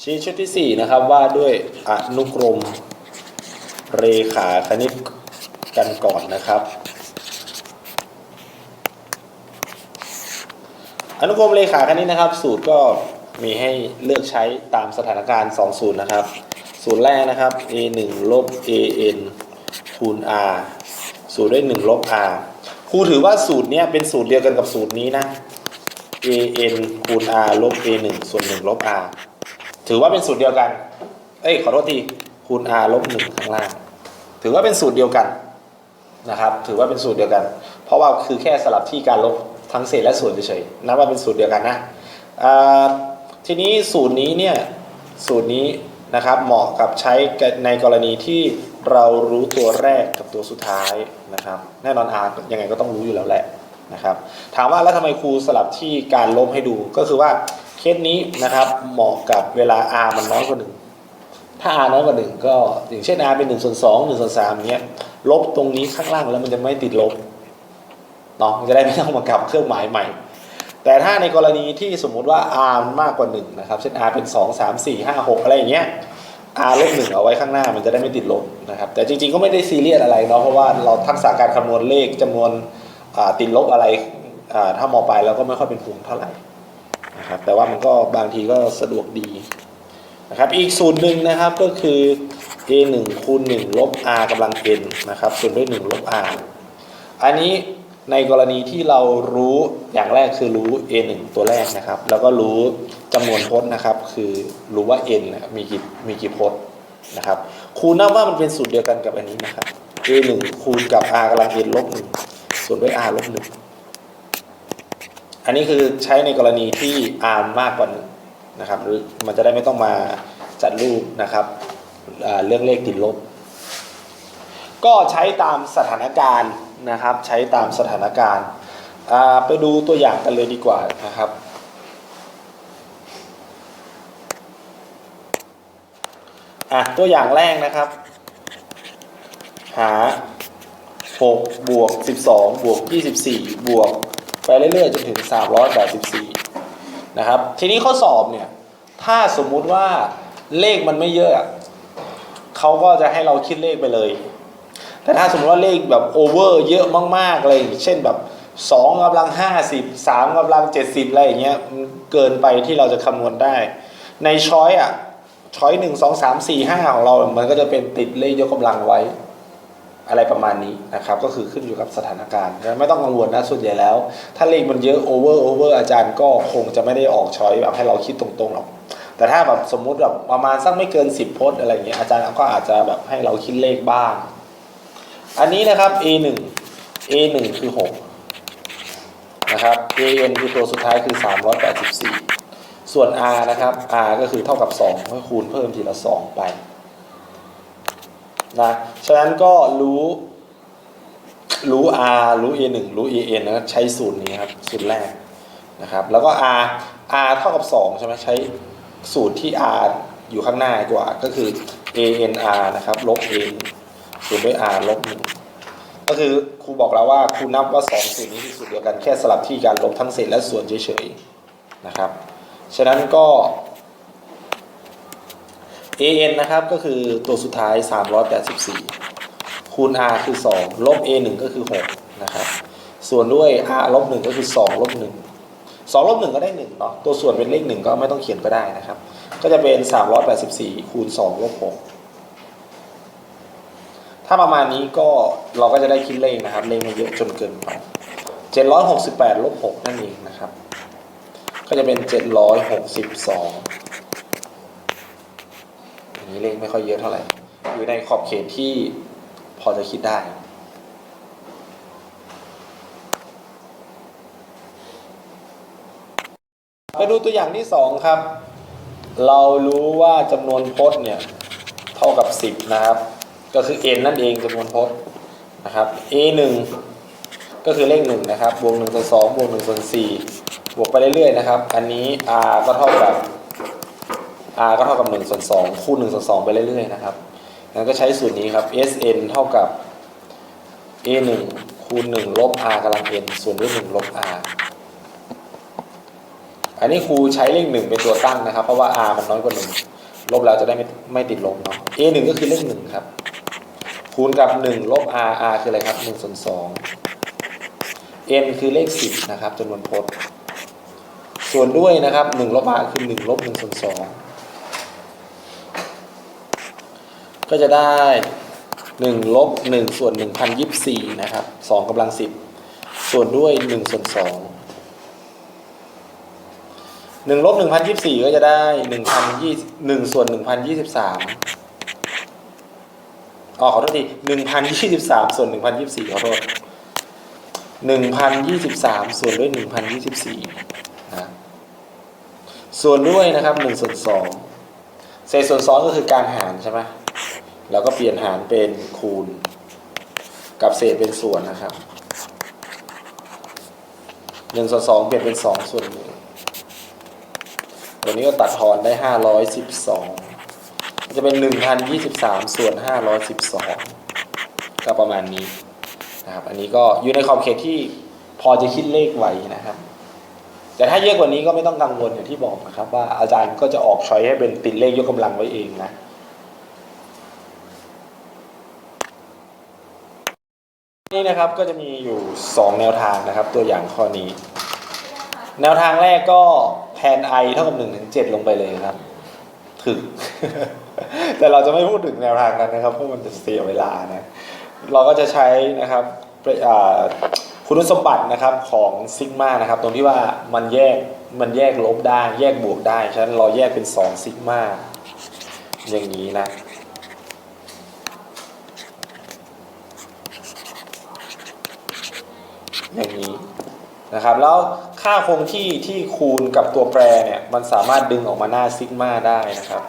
ชี้ชุดที่ 4 นะครับว่าด้วยอนุกรมเรขาคณิตกันก่อนนะครับ อนุกรมเรขาคณิตนะครับ สูตรก็มีให้เลือกใช้ตามสถานการณ์ 2 สูตรนะครับ สูตรแรกนะครับ a 1ลบ an คูณ r สูตรด้วย1ลบ r ครูถือว่าสูตรนี้เป็นสูตรเดียวกันกับสูตรนี้นะ an คูณ r ลบ a 1ส่วน1ลบ r ถือว่าเป็นสูตรเดียวกัน เอ้ยขอโทษทีคูณ r ลบ1ข้างล่าง ถือว่าเป็นสูตรเดียวกันนะครับ ถือว่าเป็นสูตรเดียวกัน เพราะว่าคือแค่สลับที่การลบทั้งเศษและส่วนเฉยๆนับว่าเป็นสูตรเดียวกันนะอ่าทีนี้สูตรนี้เนี่ยสูตรนี้นะครับเหมาะกับใช้ในกรณีที่เรารู้ตัวแรกกับตัวสุดท้ายนะครับ แน่นอน r ยังไงก็ต้องรู้อยู่แล้วแหละนะครับ ถามว่าแล้วทำไมครูสลับที่การลบให้ดูก็คือว่า เคสนี้นะครับเหมาะกับเวลา r มันน้อยกว่าหนึ่งถ้า r น้อยกว่าหนึ่งก็อย่างเช่น r เป็นหนึ่งส่วนสองหนึ่งส่วนสามเงี้ยลบตรงนี้ข้างล่างแล้วมันจะไม่ติดลบเนาะมันจะได้ไม่ต้องมากลับเครื่องหมายใหม่ แต่ถ้าในกรณีที่สมมุติว่า r มันมากกว่า1นะครับเช่น r เป็น2 3 4 5 6อะไรอย่างเงี้ย r ลบหนึ่งเอาไว้ข้างหน้ามันจะได้ไม่ติดลบนะครับแต่จริงๆก็ไม่ได้ซีเรียสอะไรเนาะเพราะว่าเราทักษะการคำนวณเลขจำนวนติดลบอะไรถ้ามอปลายเราก็ไม่ค่อยเป็นห่วงเท่าไหร่ นะครับแต่ว่ามันก็บางทีก็สะดวกดีนะครับอีกสูตรหนึ่งนะครับก็คือ a 1คูณ1ลบ r กำลัง n นะครับส่วนด้วย1ลบ r อันนี้ในกรณีที่เรารู้อย่างแรกคือรู้ a 1ตัวแรกนะครับ แล้วก็รู้จำนวนพจน์นะครับ คือรู้ว่า n มีกี่มีกี่พจน์นะครับครูนับว่ามันเป็นสูตรเดียวกันกับอันนี้นะครับ a 1คูณกับ r กำลัง n ลบ1ส่วนด้วย r ลบ1 อันนี้คือใช้ในกรณีที่ r มากกว่า1นะครับหรือมันจะได้ไม่ต้องมาจัดรูปนะครับเรื่องเลขติดลบ ก็ใช้ตามสถานการณ์นะครับ ใช้ตามสถานการณ์ไปดูตัวอย่างกันเลยดีกว่านะครับอะตัวอย่างแรกนะครับ หา 6 บวก 12 บวก 24 บวก ไปเรื่อยๆจนถึง 384 นะครับ ทีนี้ข้อสอบเนี่ย ถ้าสมมุติว่าเลขมันไม่เยอะเขาก็จะให้เราคิดเลขไปเลย แต่ถ้าสมมติว่าเลขแบบโอเวอร์เยอะมากๆเลยเช่นแบบ2กำลัง 50 3กำลัง 70 อะไรอย่างเงี้ยเกินไปที่เราจะคำนวณได้ ในช้อยอะช้อยหนึ่งสองสามสี่ห้าของเรา มันก็จะเป็นติดเลขยกกำลังไว้ อะไรประมาณนี้นะครับก็คือขึ้นอยู่กับสถานการณ์ไม่ต้องกังวลนะส่วนใหญ่แล้ว ถ้าเลขมันเยอะโอเวอร์โอเวอร์อาจารย์ก็คงจะไม่ได้ออกช้อยแบบให้เราคิดตรงๆหรอกแต่ถ้าแบบสมมุติแบบประมาณสักไม่เกิน 10พจน์อะไรอย่างเงี้ยอาจารย์ก็อาจจะแบบให้เราคิดเลขบ้าง อันนี้นะครับ A1 A1 คือ 6 นะครับ AN คือตัวสุดท้ายคือ 384 ส่วน R นะครับ R ก็คือเท่ากับ 2 ก็คูณเพิ่มทีละ 2 ไป นะ ฉะนั้นก็รู้รู้ r รู้ a 1รู้ a n นะใช้สูตรนี้ครับสูตรแรกนะครับ แล้วก็ r r เท่ากับ 2 ใช่ไหมใช้สูตรที่ r อยู่ข้างหน้ากว่าก็คือ a n r นะครับลบ a ส่วนด้วย r ลบ1ก็คือครูบอกแล้วว่าครูนับว่า 2 สูตรนี้คือสูตรเดียวกันแค่สลับที่การลบทั้งเศษและส่วนเฉยๆนะครับ ฉะนั้นก็ an นะครับก็คือตัวสุดท้าย 384 คูณ r คือ 2 ลบ a 1ก็คือ 6 นะครับ ส่วนด้วย r ลบ 1 ก็คือ 2 ลบ 1 2 ลบ 1 ก็ได้ 1 เนาะ ตัวส่วนเป็นเลข 1 ก็ไม่ต้องเขียนก็ได้นะครับ ก็จะเป็น 384 คูณ 2 ลบ 6 ถ้าประมาณนี้ก็เราก็จะได้คิดเลขนะครับ เลขไม่เยอะจนเกินไป 768 ลบ 6 นั่นเองนะครับ ก็จะเป็น 762อั นี้เลขไม่ค่อยเยอะเท่าไหร่ อยู่ในขอบเขตที่พอจะคิดได้ไปดูตัวอย่างที่สองครับ เรารู้ว่าจำนวนพจน์เนี่ย เท่ากับ 10 นะครับ ก็คือ n นั่นเองจำนวนพจน์นะครับ a 1ก็คือเลข1นะครับบวก1ส่วน2บวก1ส่วน4บวกไปเรื่อยๆนะครับ อันนี้ r ก็เท่ากับ r ก็เท่ากับ1ส่วน2คูณ1ส่วน2ไปเรื่อยๆนะครับงั้นก็ใช้สูตรนี้ครับ sn เท่ากับ a 1คูณ1ลบ r กำลัง n ส่วนด้วย1ลบ r อันนี้ครูใช้เลข1เป็นตัวตั้งนะครับ เพราะว่า r มันน้อยกว่า1ลบแล้วจะได้ไม่ไม่ติดลบเนาะ a 1ก็คือเลข1ครับ คูณกับ 1 ลบ r r คืออะไรครับ1ส่วน2 n คือเลข 10 นะครับจำนวนพจน์ ส่วนด้วยนะครับ1ลบ r คือ1ลบ1ส่วน2 ก็จะได้หนึ่งลบหนึ่งส่วนหนึ่งพันยิบสี่นะครับสองกำลังสิบส่วนด้วยหนึ่งส่วนสองหนึ่งลบหนึ่งพันยิบสี่ก็จะได้หนึ่งพันยี่หนึ่งส่วนหนึ่งพันยี่สิบสามอ๋อขอโทษทีหนึ่งพันยี่สิบสามส่วนหนึ่งพันยี่สิบสี่ขอโทษหนึ่งพันยี่สิบสามส่วนด้วยหนึ่งพันยี่สิบสี่นะ ส่วนด้วยนะครับหนึ่งส่วนสองเศษส่วนสองก็คือการหารใช่ไหม แล้วก็เปลี่ยนหารเป็นคูณ กับเศษเป็นส่วนนะครับหนึ่งส่วนสองเปลี่ยนเป็นสองส่วนหนึ่งตัวนี้ก็ตัดทอนได้ห้าร้อยสิบสองจะเป็นหนึ่งพันยี่สิบสามส่วนห้าร้อยสิบสองก็ประมาณนี้นะครับอันนี้ก็อยู่ในขอบเขตที่พอจะคิดเลขไหวนะครับ แต่ถ้าเยอะกว่านี้ก็ไม่ต้องกังวลอย่างที่บอกนะครับ ว่าอาจารย์ก็จะออกช้อยให้เป็นติดเลขยกกำลังไว้เองนะ นี่นะครับก็จะมีอยู่ 2 แนวทางนะครับ ตัวอย่างข้อนี้ แนวทางแรกก็แทน i เท่ากับ1ถึง7ลงไปเลยครับ ถึงแต่เราจะไม่พูดถึงแนวทางนั้นนะครับเพราะมันจะเสียเวลานะเราก็จะใช้นะครับคุณสมบัตินะครับของซิกมานะครับ ตรงที่ว่ามันแยกมันแยกลบได้ แยกบวกได้ ฉะนั้นเราแยกเป็น2ซิกมาอย่างนี้นะ อย่างนี้นะครับ แล้วค่าคงที่ที่คูณกับตัวแปรเนี่ยมันสามารถดึงออกมาหน้าซิกมาได้นะครับ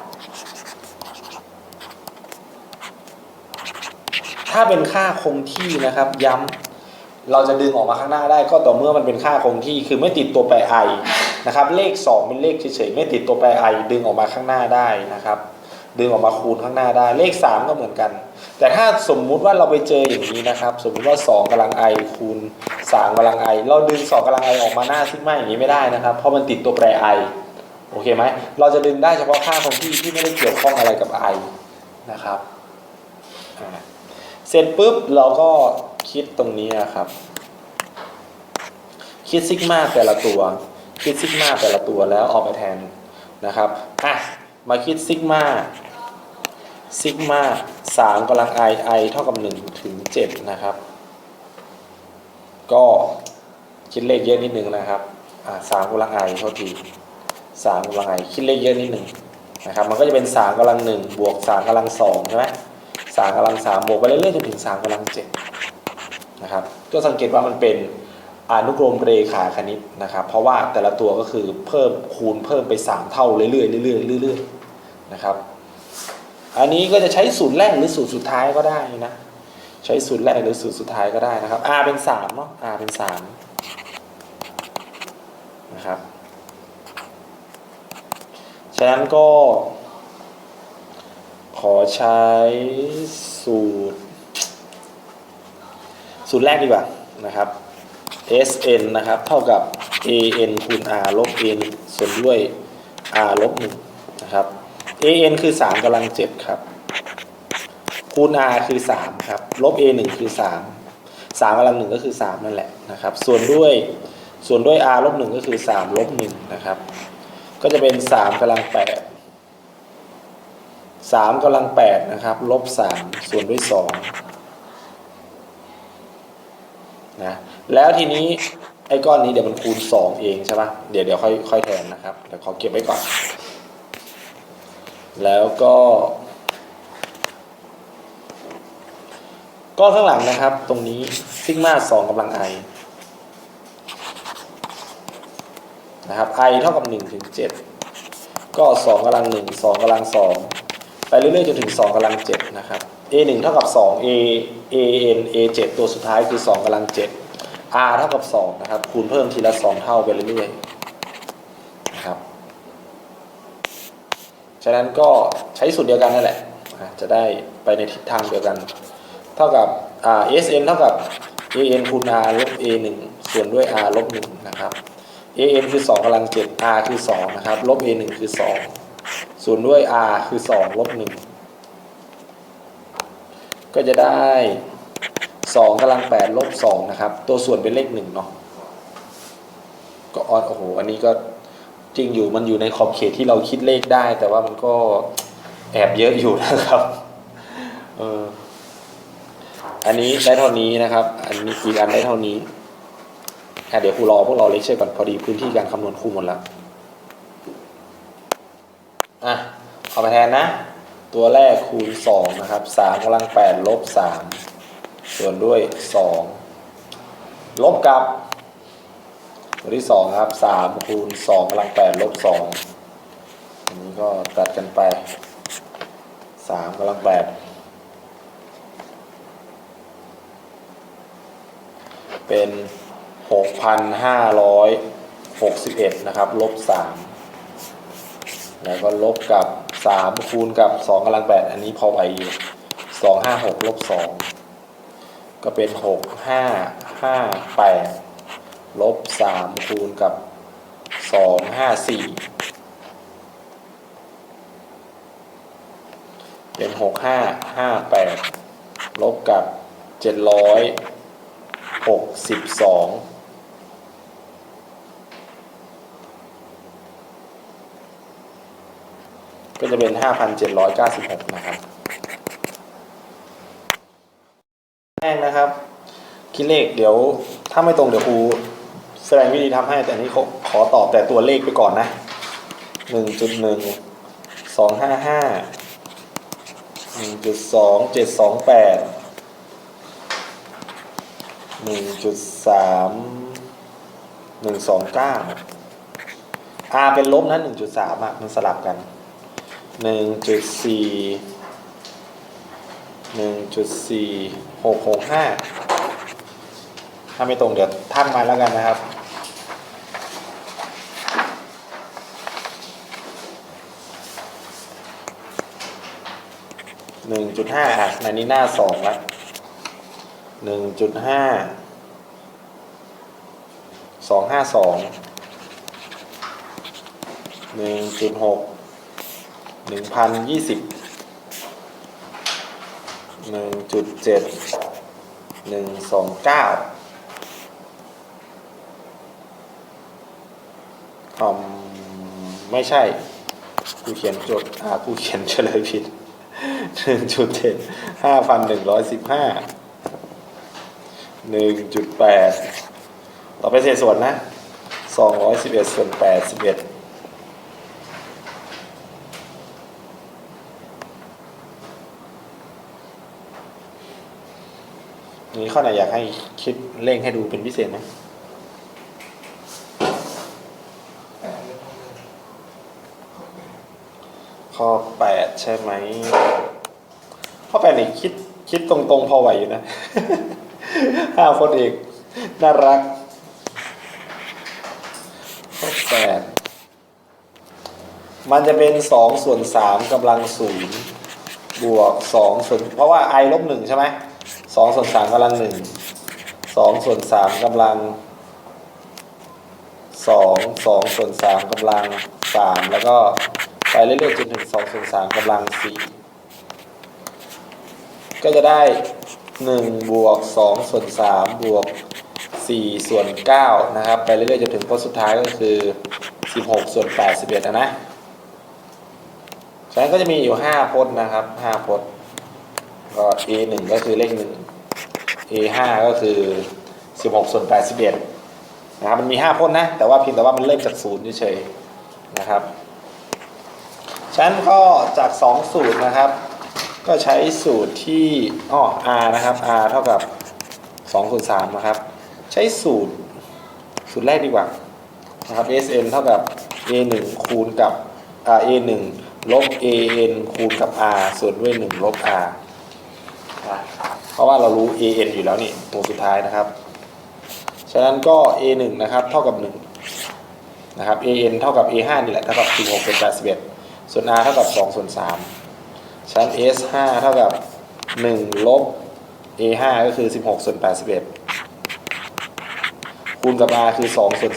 ถ้าเป็นค่าคงที่นะครับย้ำเราจะดึงออกมาข้างหน้าได้ก็ต่อเมื่อมันเป็นค่าคงที่คือไม่ติดตัวแปร i นะครับ เลข 2 เป็นเลขเฉยๆไม่ติดตัวแปร i ดึงออกมาข้างหน้าได้นะครับ ดึงออกมาคูณข้างหน้าได้ เลข 3 ก็เหมือนกัน แต่ถ้าสมมุติว่าเราไปเจออย่างนี้นะครับ สมมุติว่า 2กำลัง i คูณ 3กำลัง i เราดึง 2กำลัง i ออกมาหน้าซิกมาอย่างนี้ไม่ได้นะครับ เพราะมันติดตัวแปร i โอเคไหม เราจะดึงได้เฉพาะค่าคงที่ที่ไม่ได้เกี่ยวข้องอะไรกับ i นะครับ เสร็จปุ๊บเราก็คิดตรงนี้นะครับ คิดซิกมาแต่ละตัว คิดซิกมาแต่ละตัวแล้วออกไปแทนนะครับ อะ มาคิดซิกมาซิกมาสามกำลัง i i เท่ากับหนึ่งถึงเจ็ดนะครับ ก็คิดเลขเยอะนิดนึงนะครับอ่าสามกำลัง i เท่าทีสามกำลัง i คิดเลขเยอะนิดหนึ่งนะครับ มันก็จะเป็นสามกำลังหนึ่งบวกสามกำลังสองใช่ไหมสามกำลังสามบวกไปเรื่อยๆจนถึงสามกำลังเจ็ดนะครับก็สังเกตว่ามันเป็นอนุกรมเรขาคณิตนะครับ เพราะว่าแต่ละตัวก็คือเพิ่มคูณเพิ่มไป 3 เท่าเรื่อยๆเรื่อยๆเรื่อยๆ นะครับ อันนี้ก็จะใช้สูตรแรกหรือสูตรสุดท้ายก็ได้นะ ใช้สูตรแรกหรือสูตรสุดท้ายก็ได้นะครับ r เป็น3เนาะ r เป็น3นะครับ ฉะนั้นก็ขอใช้สูตร สูตรแรกดีกว่านะครับ Sn นะครับ เท่ากับ An คูณ r ลบ n ส่วนด้วย r ลบ1นะครับ An คือ3กำลัง7ครับ คูณ r คือ3ครับ ลบ a 1คือ3 3กำลัง1ก็คือ3นั่นแหละนะครับ ส่วนด้วยส่วนด้วย r ลบ1ก็คือ3ลบ1นะครับ ก็จะเป็น3กำลัง8 3กำลัง8นะครับ ลบ3ส่วนด้วย2นะแล้วทีนี้ไอ้ก้อนนี้เดี๋ยวมันคูณ 2 เองใช่ปะเดี๋ยวเดี๋ยวค่อยค่อยแทนนะครับ เดี๋ยวขอเก็บไว้ก่อน แล้วก็ก้อนข้างหลังนะครับ ตรงนี้ซิกมา2กำลัง i นะครับ i เท่ากับ1ถึง7ก็ 2กำลัง1 2กำลัง2ไปเรื่อยๆจนถึง 2กำลัง7นะครับ a 1เท่ากับ2 a a n a 7ตัวสุดท้ายคือ 2กำลัง7 r เท่ากับ2นะครับคูณเพิ่มทีละ 2 เท่าไปเรื่อยๆนะครับ ฉะนั้นก็ใช้สูตรเดียวกันนั่นแหละ จะได้ไปในทิศทางเดียวกัน เท่ากับ sn เท่ากับ an คูณ r ลบ a 1 ส่วนด้วย r ลบ1นะครับ an คือ 2กำลัง 7 r คือ 2 นะครับ ลบ a 1 คือ 2 ส่วนด้วย r คือ 2 ลบ 1 ก็จะได้ 2กำลัง 8 ลบ 2 นะครับ ตัวส่วนเป็นเลข1เนาะ ก็ออนโอ้โห อันนี้ก็ จริงอยู่มันอยู่ในขอบเขตที่เราคิดเลขได้ แต่ว่ามันก็แอบเยอะอยู่นะครับเอออันนี้ได้เท่านี้นะครับ อันนี้อีกอันได้เท่านี้อ่เดี๋ยวครูรอพวกเราเลคเชอร์ก่อนพอดีพื้นที่การคำนวณครูหมดแล้วอะเอาไปแทนนะ ตัวแรกคูณสองนะครับสามกำลังแปดลบสามส่วนด้วยสองลบกับ ตัวที่สองครับสามคูณสองกำลังแปดลบสองอันนี้ก็ตัดกันไปสามกำลังแปดเป็น6,561นห้าร้อยหกสิบเอ็ดนะครับ ลบ3แล้วก็ลบกับ3คูณกับ2กำลัง8อันนี้พอไหวอยู่256ลบ2ก็เป็น6558 ลบ3คูณกับสองห้าสี่เป็น6558ลบกับ700หกสิบสองก็จะเป็นห้าพันเจ็ดร้อยเก้าสิบหกนะครับแรกนะครับ คิดเลขเดี๋ยวถ้าไม่ตรงเดี๋ยวครู ดงวิธีทำให้แต่นนี้ขอขอตอบแต่ตัวเลขไปก่อนนะหนึ่งจุดหนึ่งสองห้าห้าหนึ่งจุดสองเจ็ดสองแปดหนึ่งจุดสามหนึ่งสองเก้า R เป็นลบนะหนึ่งจุดสามอะมันสลับกันหนึ่งจุดสี่หนึ่งจุดสี่หกหกห้าถ้าไม่ตรงเดี๋ยวท่านมาแล้วกันนะครับ หนึ่งจุดห้าอะในนี้หน้าสองละหนึ่งจุดห้าสองห้าสองหนึ่งจุดหกหนึ่งพันยี่สิบหนึ่งจุดเจ็ดหนึ่งสองเก้าอมไม่ใช่ กูเขียนจดอ่ากูเขียนเฉลยผิด หนึ่งจุดเจ็ดห้าพันหนึ่งร้อยสิบห้าหนึ่งจุดแปดต่อไปเศษส่วนนะสองร้อยสิบเอ็ดส่วนแปดสิบเอ็ดนี่ข้อไหนอยากให้คิดเร่งให้ดูเป็นพิเศษไหมข้อแปดใช่ไหม นี่คิดคิดตรงๆพอไหวอยู่นะห้าคนเอกน่ารักข้อแปดมันจะเป็นสองส่วนสามกำลังศูนย์บวกสองส่วนเพราะว่า i ลบหนึ่งใช่ไหมสองส่วนสามกำลังหนึ่งสองส่วนสามกำลังสองสองส่วนสามกำลังสามแล้วก็ไปเรื่อยๆจนถึงสองส่วนสามกำลังสี่ ก็จะได้หนึ่งบวกสองส่วนสามบวกสี่ส่วนเก้านะครับ ไปเรื่อยๆจนถึงพจน์สุดท้ายก็คือสิบหกส่วนแปดสิบเอ็ดนะนะฉะนั้นก็จะมีอยู่ห้าพจน์นะครับห้าพจน์ก็ a หนึ่งก็คือเลขหนึ่ง a ห้าก็คือสิบหกส่วนแปดสิบเอ็ดนะครับมันมีห้าพจน์นะ แต่ว่าเพียงแต่ว่ามันเริ่มจากศูนย์เฉยๆนะครับฉะนั้นก็จากสองสูตรนะครับ ก็ใช้สูตรที่อ๋อ r นะครับ r เท่ากับ2คูณ3นะครับ ใช้สูตรสูตรแรกดีกว่านะครับ sn เท่ากับ a 1คูณกับอ่า a 1ลบ an คูณกับ r ส่วนด้วย 1 ลบ r นะเพราะว่าเรารู้ an อยู่แล้วนี่ตัวสุดท้ายนะครับ ฉะนั้นก็ a 1นะครับเท่ากับ 1 นะครับ an เท่ากับ a 5นี่แหละเท่ากับ16ส่วน81ส่วน r เท่ากับ2ส่วน3 ชั้น S 5เท่ากับ 1 ลบ A 5ก็คือ 16 ส่วน 81 คูณกับ R คือ 2 ส่วน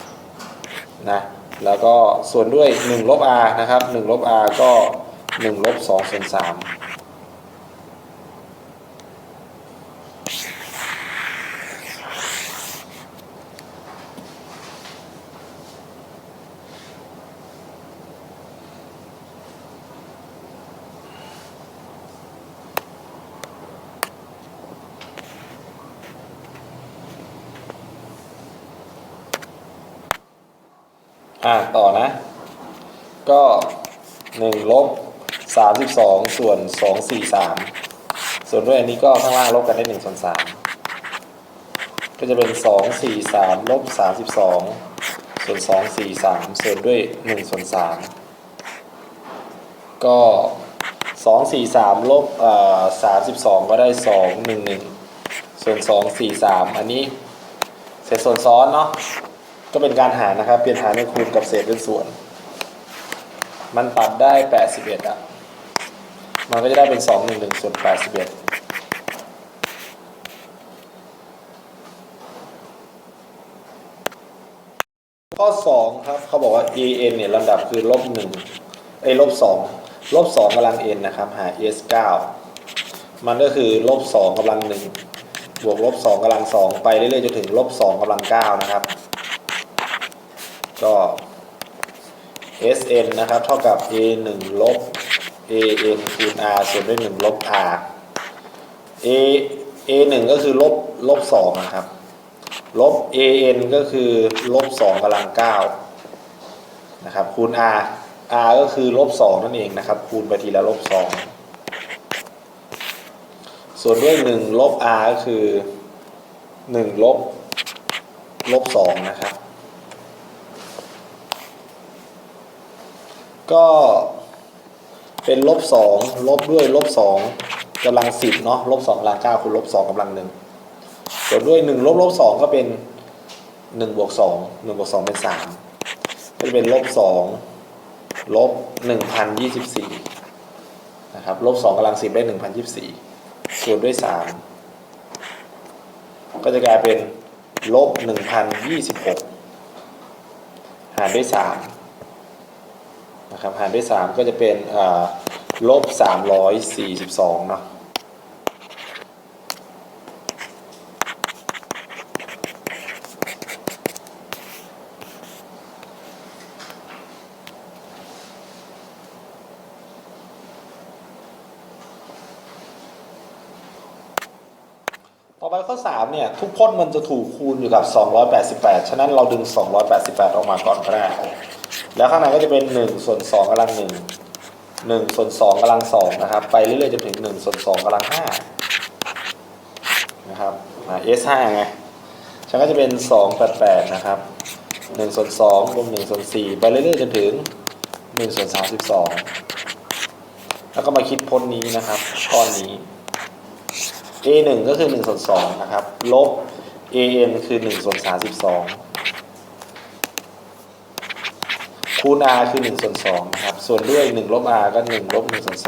3 นะ แล้วก็ส่วนด้วย 1 ลบ r นะครับ 1 ลบ r ก็ 1 ลบ 2 ส่วน 3 อ่าต่อนะ ก็1ลบ32 ส่วน 243 ส่วนด้วยอันนี้ก็ข้างล่างลบกันได้1ส่วน3ก็จะเป็น 243ลบ32 ส่วน 243 ส่วนด้วย1ส่วน3ก็ 243ลบเอ่อ32 ก็ได้ 211 ส่วน 243 อันนี้เศษส่วนซ้อนเนาะ ก็เป็นการหารนะครับ เปลี่ยนหารเป็นคูณกับเศษเป็นส่วน มันตัดได้ 81อะ มันก็จะได้เป็น 211ส่วน81ข้อ2ครับเขาบอกว่า an เนี่ยลำดับคือลบ1ไอ้ลบ2ลบ2กำลัง n นะครับ หา s 9มันก็คือลบ2กำลัง1บวกลบ2กำลัง2ไปเรื่อยๆจนถึงลบ2กำลัง9นะครับ ก็ Sn นะครับ เท่ากับ a 1ลบ an คูณ r ส่วนด้วย1ลบ r a a 1ก็คือลบลบ2นะครับ ลบ an ก็คือลบ2กำลัง9นะครับ คูณ r r ก็คือลบ2นั่นเองนะครับ คูณไปทีละลบ2ส่วนด้วย1ลบ r ก็คือ1ลบลบ2นะครับ ก็เป็นลบสองลบด้วยลบสองกำลังสิบเนาะลบสองกำลังเก้าคูณลบสองกำลังหนึ่งส่วนด้วยหนึ่งลบลบสองก็เป็นหนึ่งบวกสองหนึ่งบวกสองเป็นสามก็จะเป็นลบสองลบหนึ่งพันยี่สิบสี่นะครับลบสองกำลังสิบได้หนึ่งพันยี่สิบสี่ส่วนด้วยสามก็จะกลายเป็นลบหนึ่งพันยี่สิบหกหารด้วยสาม นะครับหารด้วย 3 ก็จะเป็นอ่าลบ 342เนาะต่อไปข้อ3เนี่ย ทุกพจน์มันจะถูกคูณอยู่กับ 288 ฉะนั้นเราดึง 288 ออกมาก่อนก็ได้ แล้วข้างในก็จะเป็น1ส่วน2กำลัง1 1ส่วน2กำลัง2นะครับ ไปเรื่อยๆจนถึง1ส่วน2กำลัง5นะครับอ่า S 5ไงฉันก็จะเป็น288นะครับ1ส่วน2รวม1ส่วน4ไปเรื่อยๆจนถึง1ส่วน32 แล้วก็มาคิดพ้นนี้นะครับก้อนนี้ A 1ก็คือ1ส่วน2นะครับ ลบ AN คือ1ส่วน32 คูณ r คือ1ส่วน2นะครับ ส่วนด้วย1ลบ r ก็ 1 ลบ1ส่วน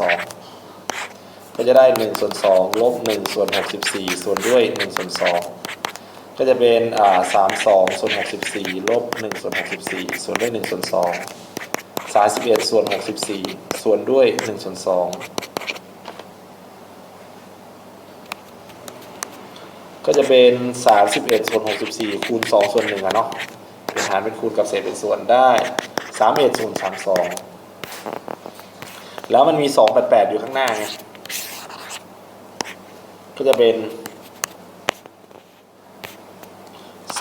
2ก็จะได้ 1 ส่วน2ลบ1ส่วน64 ส่วนด้วย1ส่วน2ก็จะเป็นอ่า32ส่วน64ลบ1ส่วน64 ส่วนด้วย1ส่วน2 31ส่วน64 ส่วนด้วย1ส่วน2ก็จะเป็น 31ส่วน64 คูณ 2 ส่วน1อะเนาะเป็นหารเป็นคูณกับเศษเป็นส่วนได้ สามเอ็ดศูนย์สามสองแล้วมันมีสองแปดแปดอยู่ข้างหน้าไงก็จะเป็น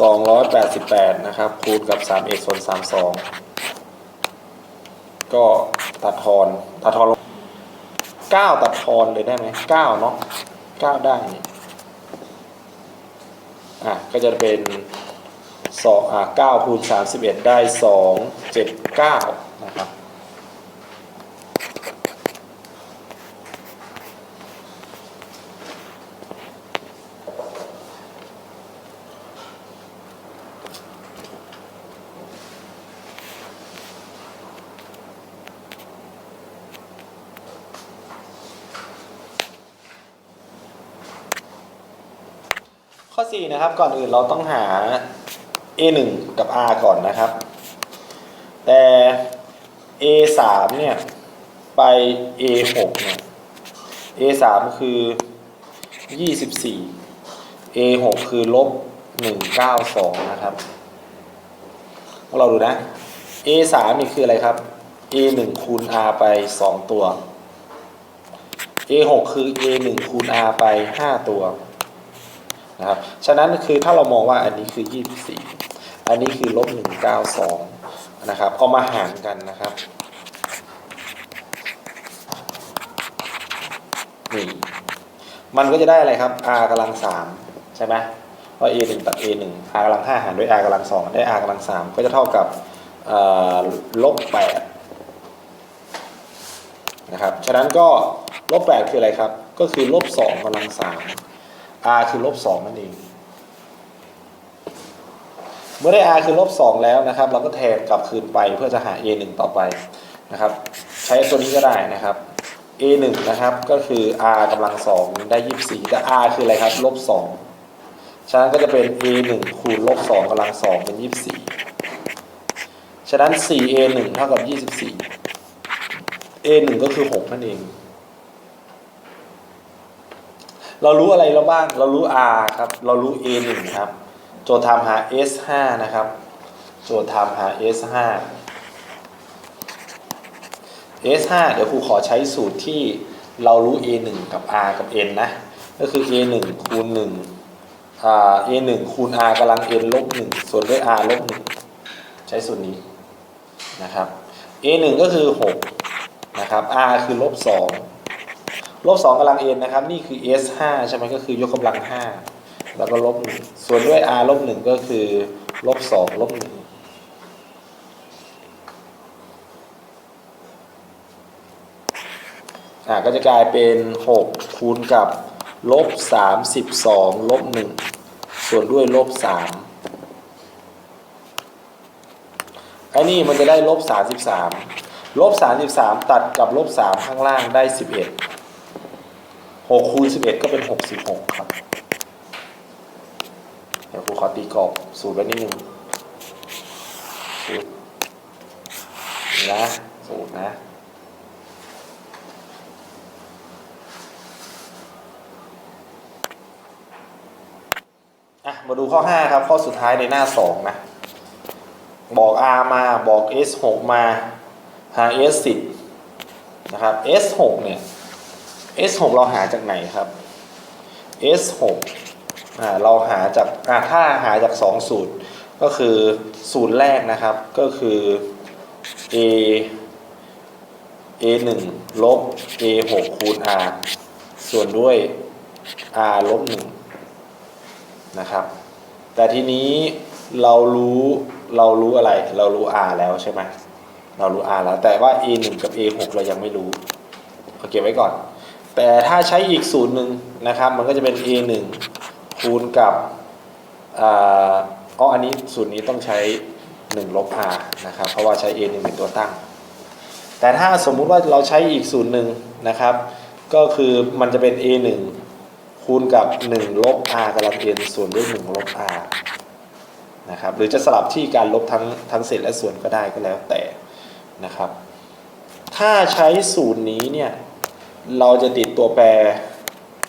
สองร้อยแปดสิบแปดนะครับ คูณกับสามเอ็ดส่วนสามสองก็ตัดทอนตัดทอนลงเก้าตัดทอนเลยได้ไหมเก้าเนาะเก้าได้อะก็จะเป็น สองอะเก้าคูณสามสิบเอ็ดได้สองเจ็ดเก้านะครับข้อ4นะครับก่อนอื่นเราต้องหา a 1 กับ r ก่อนนะครับ แต่ a 3 เนี่ยไป a 6 เนี่ย a 3 คือ 24 a 6 คือลบ 192 นะครับเราดูนะ a 3 นี่คืออะไรครับ a 1 คูณ r ไป 2 ตัว a 6 คือ a 1 คูณ r ไป 5 ตัว นะครับ ฉะนั้นคือถ้าเรามองว่าอันนี้คือ 24 อันนี้คือลบ 192 นะครับ เอามาหารกันนะครับนี่มันก็จะได้อะไรครับ r กำลัง3ใช่ไหมเพราะ a 1ตัด a 1 r กำลัง5หารด้วย r กำลัง2ได้ r กำลัง3ก็จะเท่ากับลบ8นะครับ ฉะนั้นก็ลบ8คืออะไรครับ ก็คือลบ2กำลัง3 r คือลบ2นั่นเอง เมื่อได้ r คือลบ2แล้วนะครับ เราก็แทนกลับคืนไปเพื่อจะหา a 1ต่อไปนะครับ ใช้ตัวนี้ก็ได้นะครับ a 1นะครับก็คือ r กำลัง2ได้24แต่ r คืออะไรครับลบ2ฉะนั้นก็จะเป็น a 1คูณลบ2กำลัง2เป็น24ฉะนั้น 4a 1 เท่ากับ 24 a 1 ก็คือ 6 นั่นเอง เรารู้อะไรแล้วบ้าง เรารู้ r ครับ เรารู้ a 1ครับ โจทย์ถามหา s 5นะครับ โจทย์ถามหา s 5 s 5เดี๋ยวครูขอใช้สูตรที่เรารู้ a 1กับ r กับ n นะ ก็คือ a 1คูณ1อ่า a 1คูณ r กำลัง n ลบ1ส่วนด้วย r ลบ1ใช้สูตรนี้นะครับ a 1ก็คือ 6 นะครับ r คือลบ2 ลบ2กำลัง n นะครับ นี่คือ s 5ใช่ไหมก็คือยกกำลัง 5 แล้วก็ลบ1ส่วนด้วย r ลบ1ก็คือลบ2ลบ1อ่าก็จะกลายเป็น 6 คูณกับลบ32ลบ1ส่วนด้วยลบ3ไอ้นี่มันจะได้ลบ33ลบ33 ตัดกับลบ3ข้างล่างได้ 11 6คูณ11 ก็เป็น 66 ครับ เดี๋ยวครูขอตีกรอบสูตรไว้นิดนึงสูตรนี่นะสูตรนะอะมาดูข้อ 5 ครับ ข้อสุดท้ายในหน้า 2 นะ บอก R มาบอก S 6 มาหา S 10 นะครับ S 6เนี่ย S 6 เราหาจากไหนครับ S 6 อ่าเราหาจากอ่าถ้าหาจาก 2 สูตร ก็คือสูตรแรกนะครับก็คือ A A 1 ลบ A 6 คูณ R ส่วนด้วย R ลบ1นะครับแต่ทีนี้เรารู้เรารู้อะไรเรารู้ r แล้วใช่ไหมเรารู้ r แล้วแต่ว่า a 1 กับ a 6 เรายังไม่รู้เอเก็บไว้ก่อน แต่ถ้าใช้อีกสูตรหนึ่งนะครับ มันก็จะเป็น a 1คูณกับอ๋ออันนี้สูตรนี้ต้องใช้1ลบ r นะครับ เพราะว่าใช้ a 1เป็นตัวตั้ง แต่ถ้าสมมุติว่าเราใช้อีกสูตรหนึ่งนะครับ ก็คือมันจะเป็น a 1คูณกับ1ลบ r กำลัง n ส่วนด้วย1ลบ r นะครับหรือจะสลับที่การลบทั้งทั้งเศษและส่วนก็ได้ก็แล้วแต่นะครับ ถ้าใช้สูตรนี้เนี่ย เราจะติดตัวแปร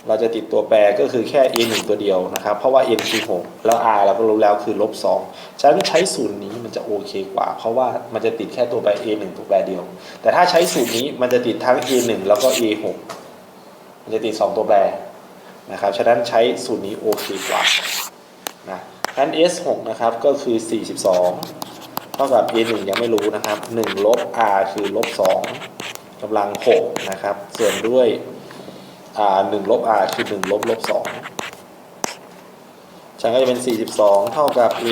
เราจะติดตัวแปรก็คือแค่ a 1ตัวเดียวนะครับ เพราะว่า n คือ6แล้ว r เราก็รู้แล้วคือลบ2ฉะนั้นใช้สูตรนี้มันจะโอเคกว่า เพราะว่ามันจะติดแค่ตัวแปร a 1ตัวแปรเดียว แต่ถ้าใช้สูตรนี้มันจะติดทั้ง a 1แล้วก็ a 6มันจะติด 2 ตัวแปรนะครับ ฉะนั้นใช้สูตรนี้โอเคกว่านะงั้น S 6นะครับก็คือ 42 เท่ากับ A 1ยังไม่รู้นะครับ 1 ลบ R คือลบ 2 กำลัง6นะครับส่วนด้วย R 1ลบ R คือ1ลบลบ2ฉันก็จะเป็น 42 เท่ากับ A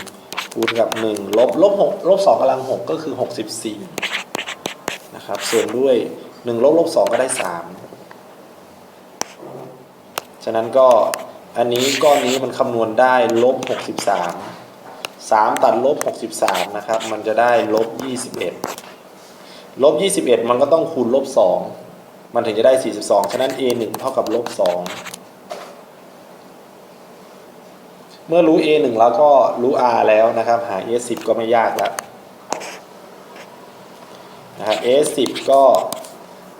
1คูณกับ 1 ลบลบ6ลบ2กำลัง 6 ก็คือ 64 นะครับ ส่วนด้วย 1 ลบลบ2ก็ได้ 3 ฉะนั้นก็อันนี้ก้อนนี้มันคำนวณได้ลบ 63 3 ตัดลบ 63 นะครับ มันจะได้ลบ 21 ลบ21 มันก็ต้องคูณลบ 2 มันถึงจะได้ 42 ฉะนั้น a 1เท่ากับลบ 2 เมื่อรู้ a 1แล้วก็รู้ r แล้วนะครับ หา a 10ก็ไม่ยากแล้วนะครับ a 10ก็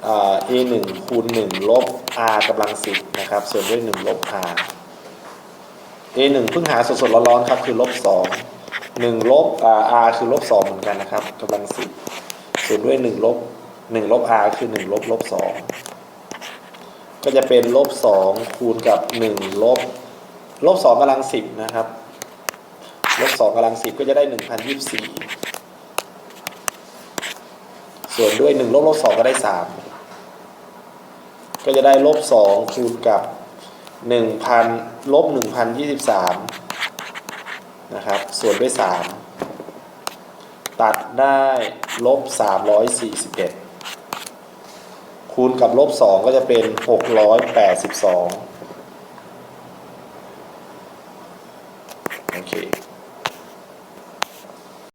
อ่า a 1คูณ1ลบ r กำลัง10นะครับส่วนด้วย1ลบ r a 1เพิ่งหาสดๆร้อนๆครับคือลบ2 1ลบอ่า r คือลบ2เหมือนกันนะครับกำลัง10ส่ วนด้วย1ลบ1ลบ r คือ1ลบลบ2ก็จะเป็นลบ2คูณกับ1ลบลบ2กำลัง10นะครับลบ2กำลัง10ก็จะได้1024ส่วนด้วย1ลบลบ2ก็ได้3ก็จะได้ลบ2คูณกับ1,000ลบ1,023นะครับ ส่วนด้วย3 ตัดได้ลบ341 คูณกับลบ 2 ก็จะเป็น 682